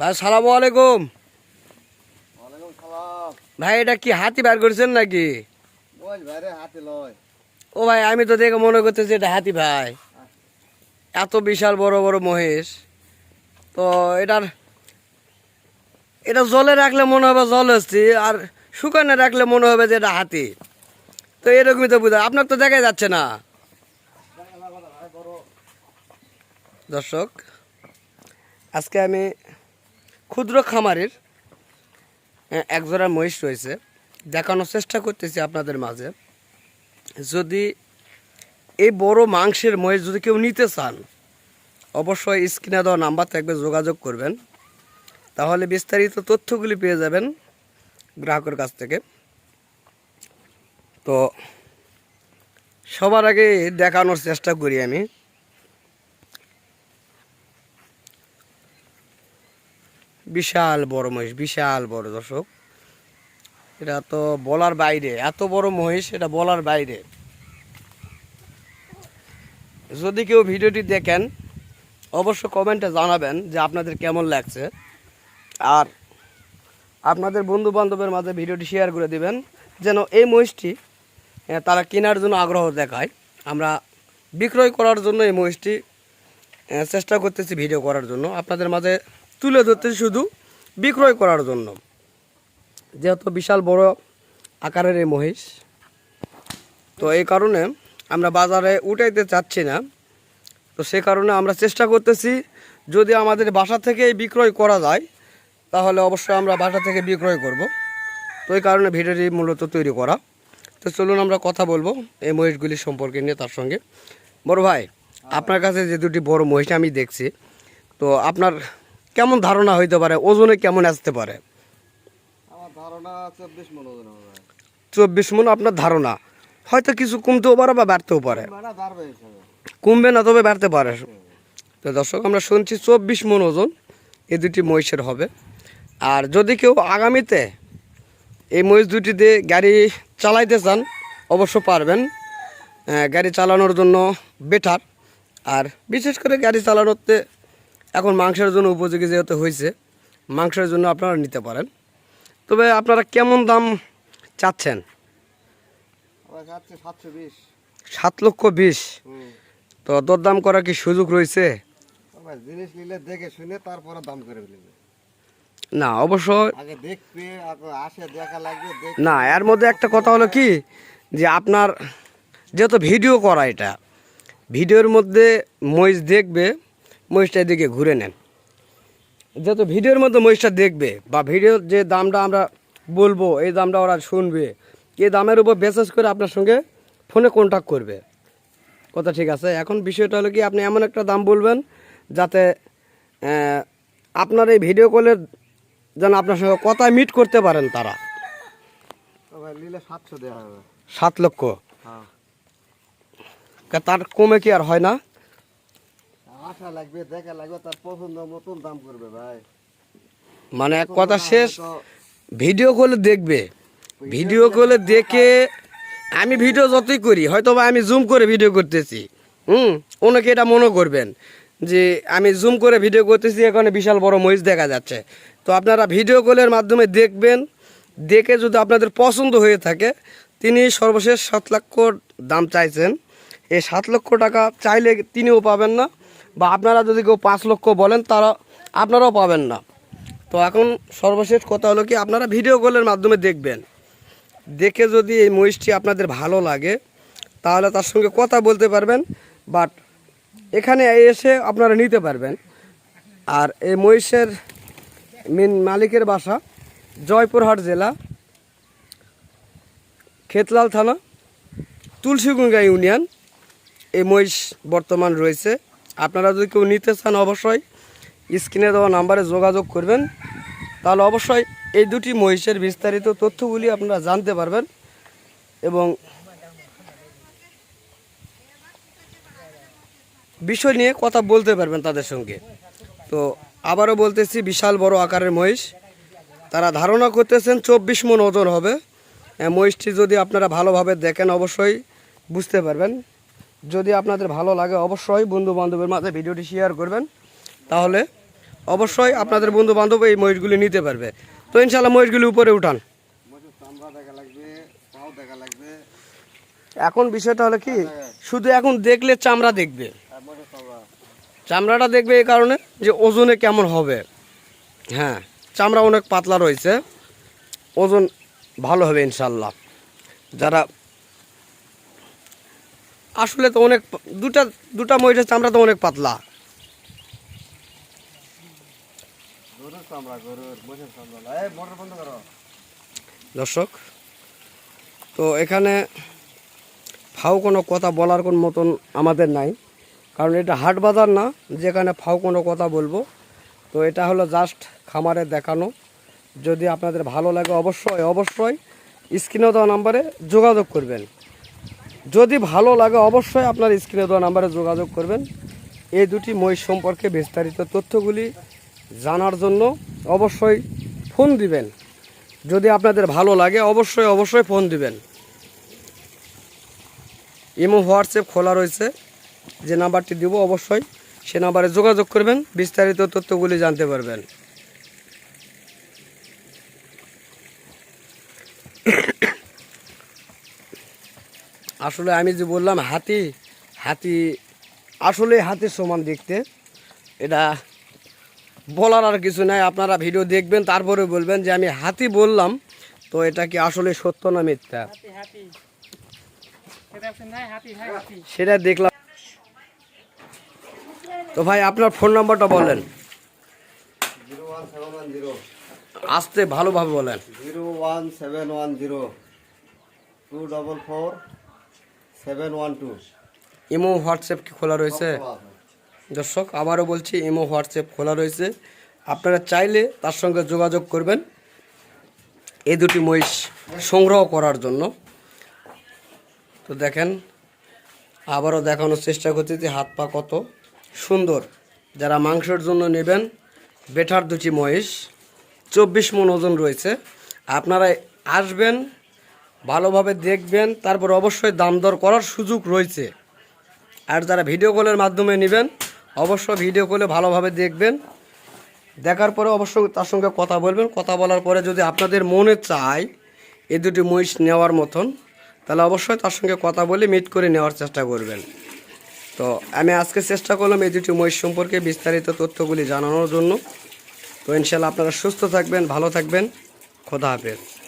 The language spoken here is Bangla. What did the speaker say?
ভাই সালাম আলাইকুম। ভাই এটা কি হাতি বার করছেন নাকি? ও ভাই আমি তো দেখে মনে করতেছি এটা হাতি ভাই। এত বিশাল বড় বড় মহেশ তো এটার এটা জলে রাখলে মনে হবে জল হচ্ছে আর শুকানে রাখলে মনে হবে যে এটা হাতি। তো এরকমই তো বুঝা আপনার তো দেখা যাচ্ছে না। দর্শক আজকে আমি ক্ষুদ্র খামারের আহ, এক জোড়া মহিষ রয়েছে। দেখানোর চেষ্টা করতেছি আপনাদের মাঝে। যদি এই বড় মাংসের মহিষ যদি কেউ নিতে চান অবশ্যই স্ক্রিনে দেওয়া নাম্বার থাকবে যোগাযোগ করবেন। তাহলে বিস্তারিত তথ্যগুলি পেয়ে যাবেন গ্রাহকের কাছ থেকে। তো সবার আগে দেখানোর চেষ্টা করি আমি। বিশাল বড় মহিষ, বিশাল বড় দর্শক। এটা তো বলার বাইরে, এত বড় মহিষ, এটা বলার বাইরে। যদি কেউ ভিডিওটি দেখেন, অবশ্য কমেন্টে জানাবেন যে আপনাদের কেমন লাগছে। আর আপনাদের বন্ধু বান্ধবের মাঝে ভিডিওটি শেয়ার করে দিবেন, যেন এই মহিষটি তারা কেনার জন্য আগ্রহ দেখায়। আমরা বিক্রয় করার জন্য এই মহিষটি চেষ্টা করতেছি ভিডিও করার জন্য। আপনাদের মাঝে তুলে ধরতেছি শুধু বিক্রয় করার জন্য। যেহেতু বিশাল বড় আকারের এই মহিষ, তো এই কারণে আমরা বাজারে উঠাইতে চাচ্ছি না। তো সে কারণে আমরা চেষ্টা করতেছি, যদি আমাদের বাসা থেকে বিক্রয় করা যায়, তাহলে অবশ্যই আমরা বাসা থেকে বিক্রয় করব। তো এই কারণে ভিডিওটি মূলত তৈরি করা। তো চলুন আমরা কথা বলব এই মহিষগুলি সম্পর্কে নিয়ে তার সঙ্গে। বড় ভাই, আপনার কাছে যে দুটি বড় মহিষ আমি দেখছি, তো আপনার কেমন ধারণা হইতে পারে? ওজনে কেমন আসতে পারে? আমার ধারণা চব্বিশ মন ওজন চব্বিশ মন আপনার ধারণা। হয়তো কিছু কমতেও পারে বা বাড়তেও পারে। কমবে না তবে বাড়তে পারে। তো দর্শক আমরা শুনছি চব্বিশ মন ওজন। এই দুটি মহিষের হবে। আর যদি কেউ আগামীতে এই মহিষ দুটি দিয়ে গাড়ি চালাইতে চান অবশ্য পারবেন। গাড়ি চালানোর জন্য বেটার। আর বিশেষ করে গাড়ি চালানোতে এখন মাংসের জন্য উপযোগী যেহেতু হয়েছে মাংসের জন্য আপনারা নিতে পারেন। তবে আপনারা কেমন দাম চাচ্ছেন? সাত লক্ষ বিশ। তো দরদাম করার কি সুযোগ রয়েছে? জিনিস নিলে দেখে শুনে তারপরে দাম করে না অবশ্য না এর মধ্যে একটা কথা হলো কি যে আপনার যেহেতু ভিডিও করা এটা ভিডিওর মধ্যে মহিষ দেখবে মহিষটা দিকে ঘুরে নেন। যেহেতু ভিডিওর মধ্যে মহিষটা দেখবে বা ভিডিওর যে দামটা আমরা বলব এই দামটা ওরা শুনবে এই দামের উপর বেসেস করে আপনার সঙ্গে ফোনে কন্ট্যাক্ট করবে। কথা ঠিক আছে? এখন বিষয়টা হলো কি আপনি এমন একটা দাম বলবেন যাতে আপনার এই ভিডিও কলের যেন আপনার সঙ্গে কথা মিট করতে পারেন তারা। সাত লক্ষ। হ্যাঁ। তার কমে কি আর হয় না? আশা লাগবে দেখা লাগবে তার পছন্দ মতন দাম করবে ভাই। মানে এক কথা শেষ ভিডিও কলে দেখবে। ভিডিও কলে দেখে আমি ভিডিও যতই করি হয়তো বা আমি জুম করে ভিডিও করতেছি। হুম? অনেকে এটা মনে করবেন যে আমি জুম করে ভিডিও করতেছি এখানে বিশাল বড় মহিষ দেখা যাচ্ছে। তো আপনারা ভিডিও কলের মাধ্যমে দেখবেন দেখে যদি আপনাদের পছন্দ হয়ে থাকে তিনি সর্বশেষ সাত লক্ষ দাম চাইছেন। এই সাত লক্ষ টাকা চাইলে তিনিও পাবেন না। বা আপনারা যদি কেউ পাঁচ লক্ষ বলেন, তারা আপনারাও পাবেন না। তো এখন সর্বশেষ কথা হলো কি, আপনারা ভিডিও কলের মাধ্যমে দেখবেন। দেখে যদি এই মহিষটি আপনাদের ভালো লাগে, তাহলে তার সঙ্গে কথা বলতে পারবেন বাট এখানে এসে আপনারা নিতে পারবেন। আর এই মহিষের মেন মালিকের বাসা জয়পুরহাট জেলা, খেতলাল থানা, তুলসীগুঙ্গা ইউনিয়ন। এই মহিষ বর্তমান রয়েছে। আপনারা যদি কেউ নিতে চান অবশ্যই স্ক্রিনে দেওয়া নাম্বারে যোগাযোগ করবেন। তাহলে অবশ্যই এই দুটি মহিষের বিস্তারিত তথ্যগুলি আপনারা জানতে পারবেন এবং বিষয় নিয়ে কথা বলতে পারবেন তাদের সঙ্গে। তো আবারও বলতেছি, বিশাল বড় আকারের মহিষ। তারা ধারণা করতেছেন চব্বিশ মন ওজন হবে। মহিষটি যদি আপনারা ভালোভাবে দেখেন অবশ্যই বুঝতে পারবেন। যদি আপনাদের ভালো লাগে অবশ্যই বন্ধু বান্ধবের মাঝে ভিডিওটি শেয়ার করবেন। তাহলে অবশ্যই আপনাদের বন্ধু বান্ধব এই মহিষগুলি নিতে পারবে। তো ইনশাল্লাহ মহিষগুলি উপরে উঠান। এখন বিষয়টা হলো কি শুধু এখন দেখলে চামড়া দেখবে। চামড়া। চামড়াটা দেখবে এই কারণে যে ওজনে কেমন হবে। হ্যাঁ চামড়া অনেক পাতলা রয়েছে। ওজন ভালো হবে ইনশাল্লাহ যারা আসলে তো অনেক দুটা দুটা মহিষের চামড়া তো অনেক পাতলা। দর্শক তো এখানে ফাও কোনো কথা বলার কোন মতন আমাদের নাই। কারণ এটা হাট বাজার না যেখানে ফাও কোনো কথা বলব। তো এটা হলো জাস্ট খামারে দেখানো। যদি আপনাদের ভালো লাগে অবশ্যই অবশ্যই স্ক্রিনে দেওয়া নাম্বারে যোগাযোগ করবেন। যদি ভালো লাগে অবশ্যই আপনার স্ক্রিনে দেওয়া নাম্বারে যোগাযোগ করবেন। এই দুটি মহিষ সম্পর্কে বিস্তারিত তথ্যগুলি জানার জন্য অবশ্যই ফোন দিবেন। যদি আপনাদের ভালো লাগে, অবশ্যই অবশ্যই ফোন দিবেন। ইমো, হোয়াটসঅ্যাপ খোলা রয়েছে। যে নাম্বারটি দিব, অবশ্যই সে নাম্বারে যোগাযোগ করবেন, বিস্তারিত তথ্যগুলি জানতে পারবেন। আসলে আমি যে বললাম হাতি হাতি আসলে হাতির সমান দেখতে। এটা বলার আর কিছু নাই আপনারা ভিডিও দেখবেন তারপরে বলবেন যে আমি হাতি বললাম তো এটা কি আসলে সত্য না মিথ্যা? হাতি হাতি। হাতি হাতি। সেটা দেখলাম। তো ভাই আপনার ফোন নাম্বারটা বলেন। ওয়ান জিরো আসতে ভালোভাবে বলেন। Zero one seven one zero. Two double four. Seven one two imo WhatsApp কি খোলা রয়েছে? দর্শক, আবারও বলছি, ইমো হোয়াটসঅ্যাপ খোলা রয়েছে। আপনারা চাইলে তার সঙ্গে যোগাযোগ করবেন এই দুটি মহিষ সংগ্রহ করার জন্য। তো দেখেন, আবারও দেখানোর চেষ্টা করছি যে হাত পা কত সুন্দর। যারা মাংসের জন্য নেবেন বেটার দুটি মহিষ, চব্বিশ মন ওজন রয়েছে। আপনারা আসবেন ভালোভাবে দেখবেন, তারপর অবশ্যই দাম দর করার সুযোগ রয়েছে। আর যারা ভিডিও কলের মাধ্যমে নেবেন, অবশ্যই ভিডিও কলে ভালোভাবে দেখবেন। দেখার পরে অবশ্যই তার সঙ্গে কথা বলবেন। কথা বলার পরে যদি আপনাদের মনে চায় এ দুটি মহিষ নেওয়ার মতন, তাহলে অবশ্যই তার সঙ্গে কথা বলে মিট করে নেওয়ার চেষ্টা করবেন। তো আমি আজকে চেষ্টা করলাম এই দুটি মহিষ সম্পর্কে বিস্তারিত তথ্যগুলি জানানোর জন্য। তো ইনশাল্লাহ আপনারা সুস্থ থাকবেন, ভালো থাকবেন। খোদা হাফেজ।